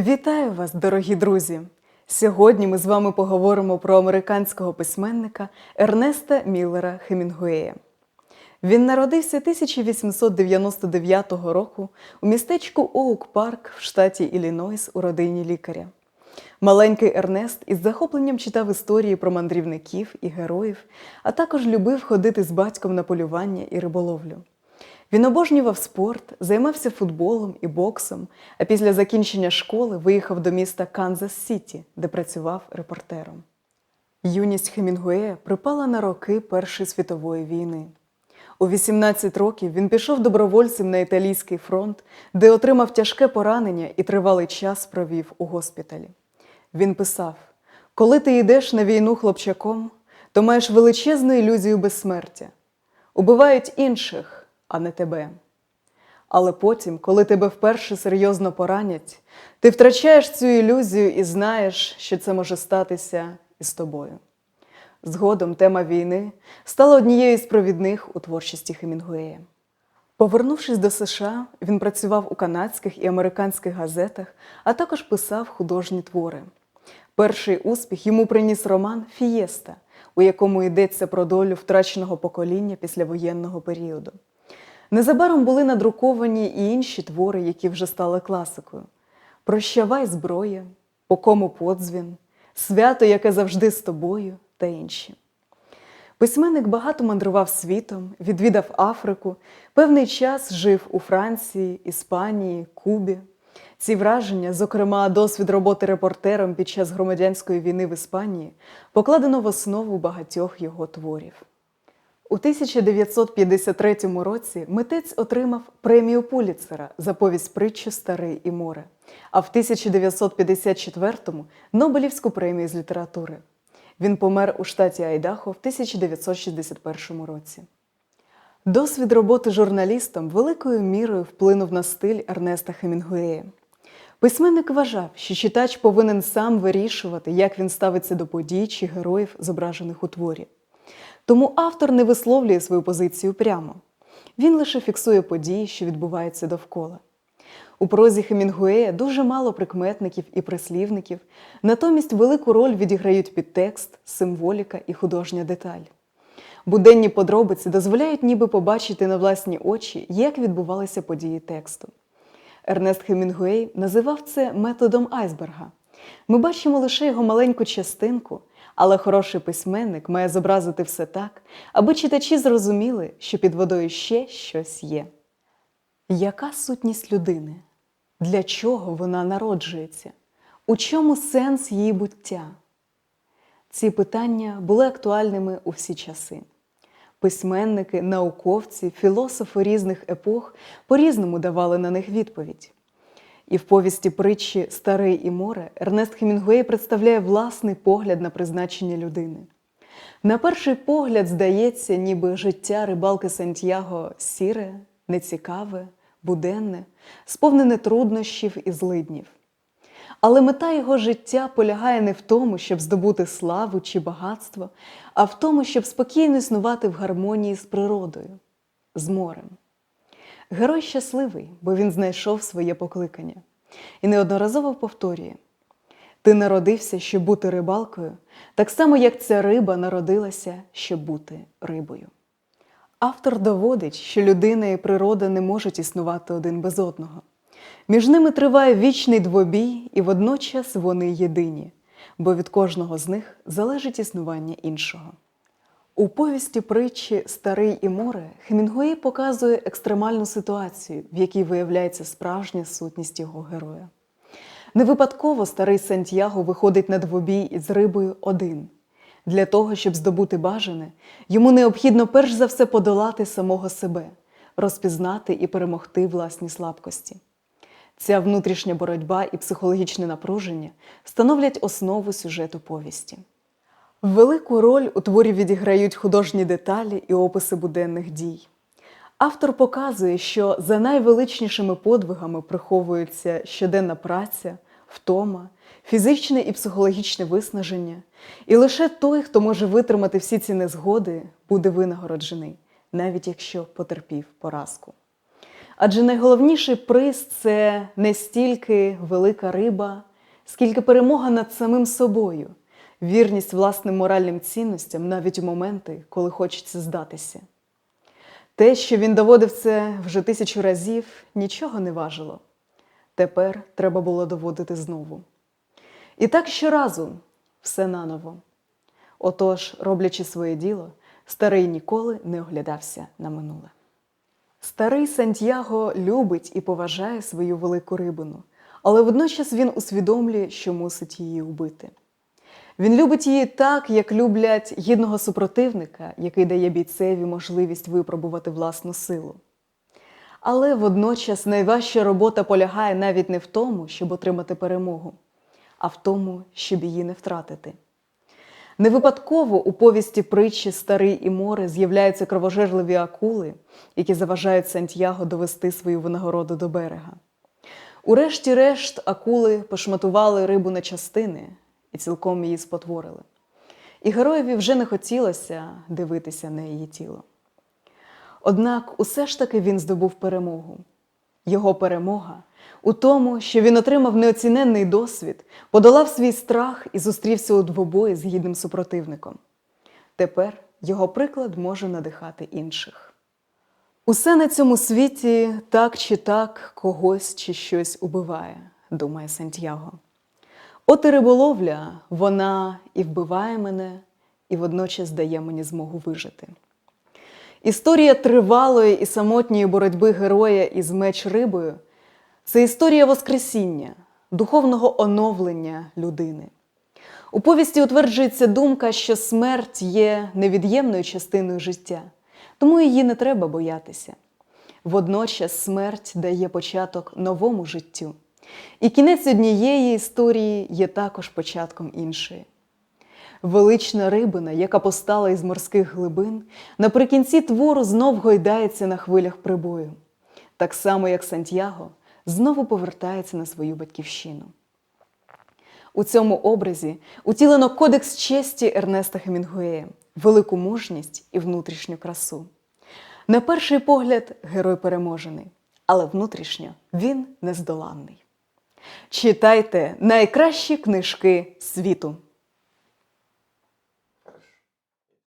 Вітаю вас, дорогі друзі! Сьогодні ми з вами поговоримо про американського письменника Ернеста Міллера Хемінгуея. Він народився 1899 року у містечку Оук Парк в штаті Іллінойс у родині лікаря. Маленький Ернест із захопленням читав історії про мандрівників і героїв, а також любив ходити з батьком на полювання і риболовлю. Він обожнював спорт, займався футболом і боксом, а після закінчення школи виїхав до міста Канзас-Сіті, де працював репортером. Юність Хемінгуея припала на роки Першої світової війни. У 18 років він пішов добровольцем на італійський фронт, де отримав тяжке поранення і тривалий час провів у госпіталі. Він писав: Коли ти йдеш на війну хлопчаком, то маєш величезну ілюзію безсмертя. Убивають інших, а не тебе. Але потім, коли тебе вперше серйозно поранять, ти втрачаєш цю ілюзію і знаєш, що це може статися і з тобою. Згодом тема війни стала однією з провідних у творчості Хемінгуея. Повернувшись до США, він працював у канадських і американських газетах, а також писав художні твори. Перший успіх йому приніс роман Фієста, у якому йдеться про долю втраченого покоління післявоєнного періоду. Незабаром були надруковані і інші твори, які вже стали класикою: Прощавай зброя, по кому подзвін, свято, яке завжди з тобою та інші. Письменник багато мандрував світом, відвідав Африку, певний час жив у Франції, Іспанії, Кубі. Ці враження, зокрема, досвід роботи репортером під час громадянської війни в Іспанії, покладено в основу багатьох його творів. У 1953 році митець отримав премію Пуліцера за повість притчу Старий і море, а в 1954-му Нобелівську премію з літератури. Він помер у штаті Айдахо в 1961 році. Досвід роботи журналістом великою мірою вплинув на стиль Ернеста Хемінгуея. Письменник вважав, що читач повинен сам вирішувати, як він ставиться до подій чи героїв, зображених у творі. Тому автор не висловлює свою позицію прямо. Він лише фіксує події, що відбуваються довкола. У прозі Хемінгуея дуже мало прикметників і прислівників, натомість велику роль відіграють підтекст, символіка і художня деталь. Буденні подробиці дозволяють ніби побачити на власні очі, як відбувалися події тексту. Ернест Хемінгуей називав це методом айсберга. Ми бачимо лише його маленьку частинку, але хороший письменник має зобразити все так, аби читачі зрозуміли, що під водою ще щось є. Яка сутність людини? Для чого вона народжується? У чому сенс її буття? Ці питання були актуальними у всі часи. Письменники, науковці, філософи різних епох по-різному давали на них відповідь. І в повісті притчі Старий і море Ернест Хемінгуей представляє власний погляд на призначення людини. На перший погляд здається, ніби життя рибалки Сантьяго сіре, нецікаве, буденне, сповнене труднощів і злиднів. Але мета його життя полягає не в тому, щоб здобути славу чи багатство, а в тому, щоб спокійно існувати в гармонії з природою, з морем. Герой щасливий, бо він знайшов своє покликання і неодноразово повторює: Ти народився, щоб бути рибалкою, так само, як ця риба народилася, щоб бути рибою. Автор доводить, що людина і природа не можуть існувати один без одного. Між ними триває вічний двобій, і водночас вони єдині, бо від кожного з них залежить існування іншого. У повісті притчі Старий і море Хемінгуей показує екстремальну ситуацію, в якій виявляється справжня сутність його героя. Не випадково старий Сантьяго виходить на двобій із рибою один. Для того, щоб здобути бажане, йому необхідно перш за все подолати самого себе, розпізнати і перемогти власні слабкості. Ця внутрішня боротьба і психологічне напруження становлять основу сюжету повісті. Велику роль у творі відіграють художні деталі і описи буденних дій. Автор показує, що за найвеличнішими подвигами приховується щоденна праця, втома, фізичне і психологічне виснаження, і лише той, хто може витримати всі ці незгоди, буде винагороджений, навіть якщо потерпів поразку. Адже найголовніший приз це не стільки велика риба, скільки перемога над самим собою, вірність власним моральним цінностям навіть у моменти, коли хочеться здатися. Те, що він доводив це вже тисячу разів, нічого не важило. Тепер треба було доводити знову. І так щоразу все наново. Отож, роблячи своє діло, старий ніколи не оглядався на минуле. Старий Сантьяго любить і поважає свою велику рибину, але водночас він усвідомлює, що мусить її убити. Він любить її так, як люблять гідного супротивника, який дає бійцеві можливість випробувати власну силу. Але водночас найважча робота полягає навіть не в тому, щоб отримати перемогу, а в тому, щоб її не втратити. Не випадково у повісті притчі Старий і море з'являються кровожерливі акули, які заважають Сантьяго довести свою винагороду до берега. Урешті-решт акули пошматували рибу на частини і цілком її спотворили. І героєві вже не хотілося дивитися на її тіло. Однак усе ж таки він здобув перемогу. Його перемога у тому, що він отримав неоціненний досвід, подолав свій страх і зустрівся у двобої з гідним супротивником. Тепер його приклад може надихати інших. Усе на цьому світі так чи так когось чи щось убиває, думає Сантьяго. От і риболовля, вона і вбиває мене, і водночас дає мені змогу вижити. Історія тривалої і самотньої боротьби героя із меч рибою це історія Воскресіння, духовного оновлення людини. У повісті утверджується думка, що смерть є невід'ємною частиною життя, тому її не треба боятися. Водночас смерть дає початок новому життю, і кінець однієї історії є також початком іншої. Велична рибина, яка постала із морських глибин, наприкінці твору знов гойдається на хвилях прибою, так само як Сантьяго знову повертається на свою батьківщину. У цьому образі утілено кодекс честі Ернеста Хемінгуея, велику мужність і внутрішню красу. На перший погляд, герой переможений, але внутрішньо він нездоланний. Читайте найкращі книжки світу.